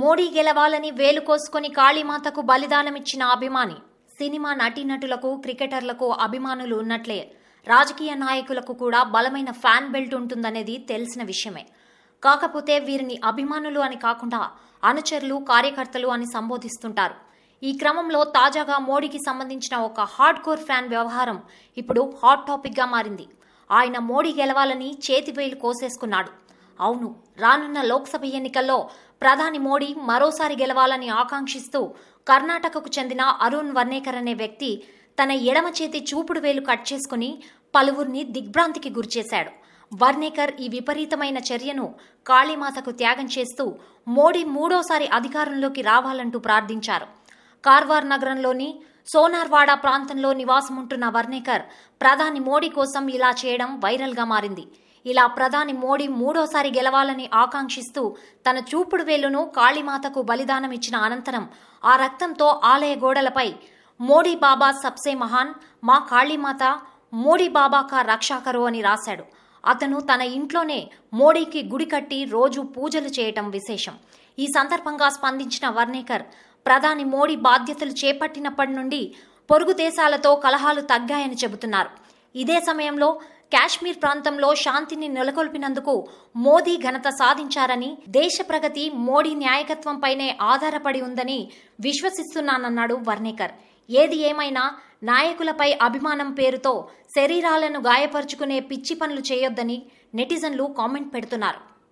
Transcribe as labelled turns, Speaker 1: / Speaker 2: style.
Speaker 1: మోడీ గెలవాలని వేలు కోసుకొని కాళీమాతకు బలిదానమిచ్చిన అభిమాని సినిమా నటీనటులకు క్రికెటర్లకు అభిమానులు ఉన్నట్లే. రాజకీయ నాయకులకు కూడా బలమైన ఫ్యాన్ బెల్ట్ ఉంటుందనేది తెలిసిన విషయమే. కాకపోతే వీరిని అభిమానులు అని కాకుండా అనుచరులు కార్యకర్తలు అని సంబోధిస్తుంటారు. ఈ క్రమంలో తాజాగా మోడీకి సంబంధించిన ఒక హార్డ్ కోర్ ఫ్యాన్ వ్యవహారం ఇప్పుడు హాట్ టాపిక్గా మారింది. ఆయన మోడీ గెలవాలని చేతివేలు కోసేసుకున్నాడు. అవును రానున్న లోక్సభ ఎన్నికల్లో ప్రధాని మోడీ మరోసారి గెలవాలని ఆకాంక్షిస్తూ కర్ణాటకకు చెందిన అరుణ్ వర్నేకర్ అనే వ్యక్తి తన ఎడమ చేతి చూపుడు వేలు కట్ చేసుకుని పలువురిని దిగ్భ్రాంతికి గురిచేశాడు. వర్నేకర్ ఈ విపరీతమైన చర్యను కాళీమాతకు త్యాగం చేస్తూ మోడీ మూడోసారి అధికారంలోకి రావాలంటూ ప్రార్థించారు. కార్వార్ నగరంలోని సోనార్వాడ ప్రాంతంలో నివాసముంటున్న వర్నేకర్ ప్రధాని మోడీ కోసం ఇలా చేయడం వైరల్గా మారింది. ఇలా ప్రధాని మోడీ మూడోసారి గెలవాలని ఆకాంక్షిస్తూ తన చూపుడు వేలును కాళీమాతకు బలిదానం ఇచ్చిన అనంతరం ఆ రక్తంతో ఆలయ గోడలపై మోడీ బాబా సబ్సే మహాన్ మా కాళీమాత మోడీ బాబా కా రక్షాకరు అని రాశాడు. అతను తన ఇంట్లోనే మోడీకి గుడి కట్టి రోజు పూజలు చేయటం విశేషం. ఈ సందర్భంగా స్పందించిన వర్ణేకర్ ప్రధాని మోడీ బాధ్యతలు చేపట్టినప్పటి నుండి పొరుగు దేశాలతో కలహాలు తగ్గాయని చెబుతున్నారు. ఇదే సమయంలో కాశ్మీర్ ప్రాంతంలో శాంతిని నెలకొల్పినందుకు మోదీ ఘనత సాధించారని దేశ ప్రగతి మోడీ నాయకత్వంపైనే ఆధారపడి ఉందని విశ్వసిస్తున్నానన్నాడు వర్ణేకర్. ఏది ఏమైనా నాయకులపై అభిమానం పేరుతో శరీరాలను గాయపరుచుకునే పిచ్చి పనులు చేయొద్దని నెటిజన్లు కామెంట్ పెడుతున్నారు.